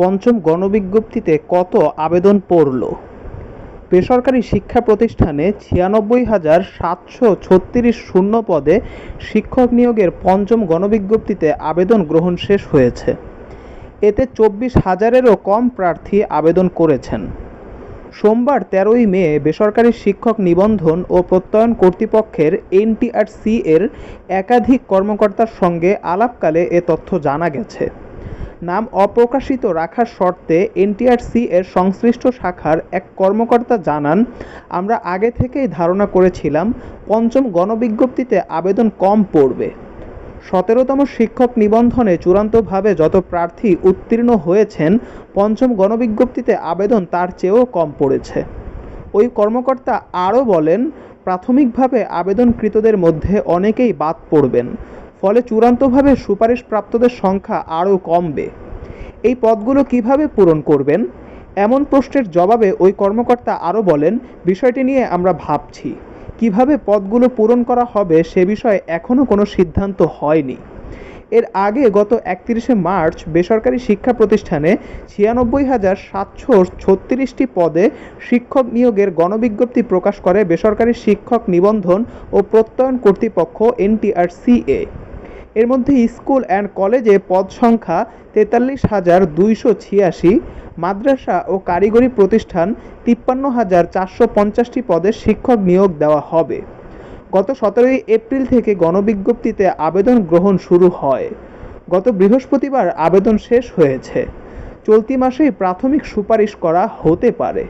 পঞ্চম গণবিজ্ঞপ্তিতে কত আবেদন পড়ল? বেসরকারি শিক্ষা প্রতিষ্ঠানে ছিয়ানব্বই হাজার সাতশো ছত্রিশ শূন্য পদে শিক্ষক নিয়োগের পঞ্চম গণবিজ্ঞপ্তিতে আবেদন গ্রহণ শেষ হয়েছে। এতে চব্বিশ হাজারেরও কম প্রার্থী আবেদন করেছেন। সোমবার তেরোই মে বেসরকারি শিক্ষক নিবন্ধন ও প্রত্যয়ন কর্তৃপক্ষের এনটিআরসি এর একাধিক কর্মকর্তার সঙ্গে আলাপকালে এ তথ্য জানা গেছে। নাম অপ্রকাশিত রাখার শর্তে এনটিআরসি এর সংশ্লিষ্ট শাখার এক কর্মকর্তা জানান, আমরা আগে থেকেই ধারণা করেছিলাম পঞ্চম গণবিজ্ঞপ্তিতে আবেদন কম পড়বে। সতেরোতম শিক্ষক নিবন্ধনে চূড়ান্তভাবে যত প্রার্থী উত্তীর্ণ হয়েছেন, পঞ্চম গণবিজ্ঞপ্তিতে আবেদন তার চেয়েও কম পড়েছে। ওই কর্মকর্তা আরও বলেন, প্রাথমিকভাবে আবেদনকৃতদের মধ্যে অনেকেই বাদ পড়বেন। ফলে চূড়ান্তভাবে সুপারিশপ্রাপ্তদের সংখ্যা আরও কমবে। এই পদগুলো কীভাবে পূরণ করবেন? এমন প্রশ্নের জবাবে ওই কর্মকর্তা আরও বলেন, বিষয়টি নিয়ে আমরা ভাবছি। কীভাবে পদগুলো পূরণ করা হবে সে বিষয়ে এখনও কোনো সিদ্ধান্ত হয়নি। এর আগে গত একত্রিশে মার্চ বেসরকারি শিক্ষা প্রতিষ্ঠানে ছিয়ানব্বই হাজার সাতশো ছত্রিশটি পদে শিক্ষক নিয়োগের গণবিজ্ঞপ্তি প্রকাশ করে বেসরকারি শিক্ষক নিবন্ধন ও প্রত্যয়ন কর্তৃপক্ষ এনটিআরসিএ। এর মধ্যে স্কুল অ্যান্ড কলেজে পদ সংখ্যা তেতাল্লিশ হাজার দুইশো ছিয়াশি, মাদ্রাসা ও কারিগরি প্রতিষ্ঠান তিপ্পান্ন হাজার চারশো পঞ্চাশটি পদে শিক্ষক নিয়োগ দেওয়া হবে। গত সতেরোই এপ্রিল থেকে গণবিজ্ঞপ্তিতে আবেদন গ্রহণ শুরু হয়। গত বৃহস্পতিবার আবেদন শেষ হয়েছে। চলতি মাসেই প্রাথমিক সুপারিশ করা হতে পারে।